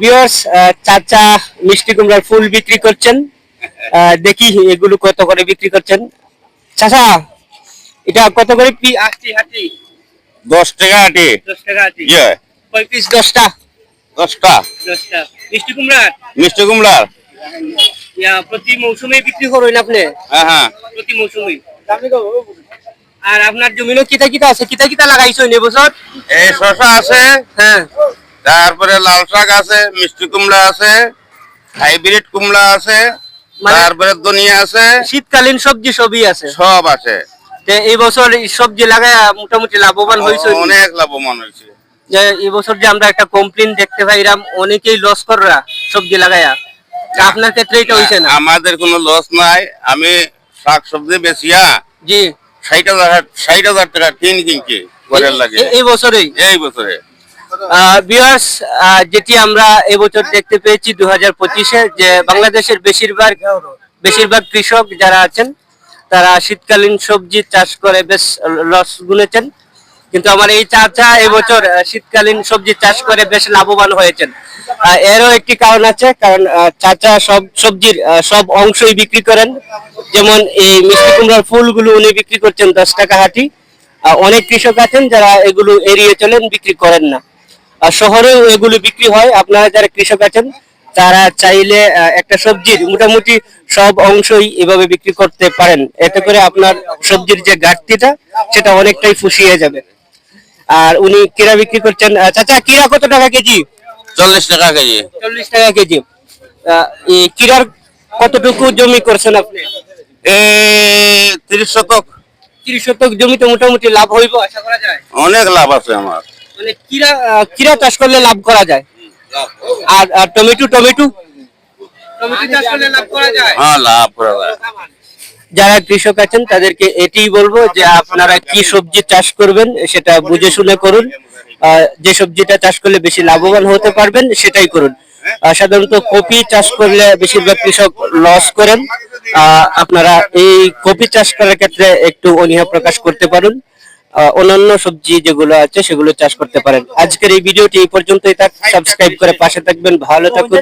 Viewers চাচা মিষ্টি কুমড়ার ফুল বিক্রি করছেন। আহ, দেখি এগুলো কত করে বিক্রি করছেন। চাচা এটা কত করে পি আটি হাটি দশ টাকা আটি। দশ টাকা আটি। ইয়ে। কয় পিস দশটা। দশটা। দশটা। মিষ্টি কুমড়ার? মিষ্টি কুমড়ার। ইয়া, প্রতি মৌসুমে বিক্রি করেন আপনি? হ্যাঁ হ্যাঁ। প্রতি মৌসুমে আর আপনার জমিনও কিতা কিতা আছে? কিতা কিতা লাগাইছেন এবছর? এই শশা আছে। হ্যাঁ। তারপরে লাল শাক আছে মিষ্টি কুমড়া আছে হাইব্রিড কুমড়া আছে মানে- তারপরে ধনিয়া আছে শীতকালীন সবজি সবই আছে? সব আছে। এই বছর সবজি লাগায় মোটামুটি লাভবান হয়েছে? অনেক লাভবান হয়েছে। যে এই বছর যে আমরা একটা কমপ্লেন দেখতে পাই এরম অনেকেই লস কররা সবজি লাগায়া। আপনার ক্ষেত্রে এটা না আমাদের কোনো লস নাই। আমি শাক সবজি বেচিয়া জি। ষাট হাজার ষাট হাজার টাকা টিন কিনছি ঘরের লাগে। এই বছরেই? এই বছরে। যেটি আমরা এবছর দেখতে পেয়েছি দু হাজার পঁচিশে, যে বাংলাদেশের বেশিরভাগ বেশিরভাগ কৃষক যারা আছেন, তারা শীতকালীন সবজি চাষ করে বেশ লস গুনেছেন। কিন্তু আমার এই চাচা এবছর শীতকালীন সবজি চাষ করে বেশ লাভবান হয়েছেন। এরও একটি কারণ আছে, কারণ চাচা সব সবজির সব অংশই বিক্রি করেন। যেমন এই মিষ্টি কুমড়ার ফুলগুলো উনি বিক্রি করছেন দশ টাকা হাটি। অনেক কৃষক আছেন যারা এগুলো এড়িয়ে চলেন, বিক্রি করেন না। আর শহরেও এগুলো বিক্রি হয়। আপনারা যারা কৃষক আছেন তারা চাইলে একটা সবজির মোটামুটি সব অংশই এভাবে বিক্রি করতে পারেন। এতে করে আপনার সবজির যে ঘাটতিটা সেটা অনেকটাই ফুসিয়ে যাবে। আর উনি কিরা বিক্রি করছেন চাচা কিরা কত টাকা কেজি? চল্লিশ টাকা কেজি। চল্লিশ টাকা কেজি। এই কিরার কতটুকু জমি করছেন আপনি? তিরিশ শতক। তিরিশ শতক জমিতে মোটামুটি লাভ হইব আশা করা যায়? অনেক লাভ আছে আমার। মানে কিরা কিরা চাষ করলে লাভ করা যায়? আর আর টমেটো টমেটো? টমেটো চাষ করলে লাভ করা যায়? হ্যাঁ লাভ করা যায়। যারা কৃষক আছেন তাদেরকে এটাই বলব যে আপনারা কি সবজি চাষ করবেন সেটা বুঝে শুনে করুন। যে সবজিটা চাষ করলে বেশি লাভবান হতে পারবেন সেটাই করুন। সাধারণত কপি চাষ করলে বেশিরভাগ কৃষক লস করেন। আহ, আপনারা এই কপি চাষ করার ক্ষেত্রে একটু অনীহা প্রকাশ করতে পারুন। অন্যান্য সবজি যেগুলো আছে সেগুলো চাষ করতে পারেন। আজকের এই ভিডিওটি এই পর্যন্তই থাক। সাবস্ক্রাইব করে পাশে থাকবেন। ভালো থাকুন।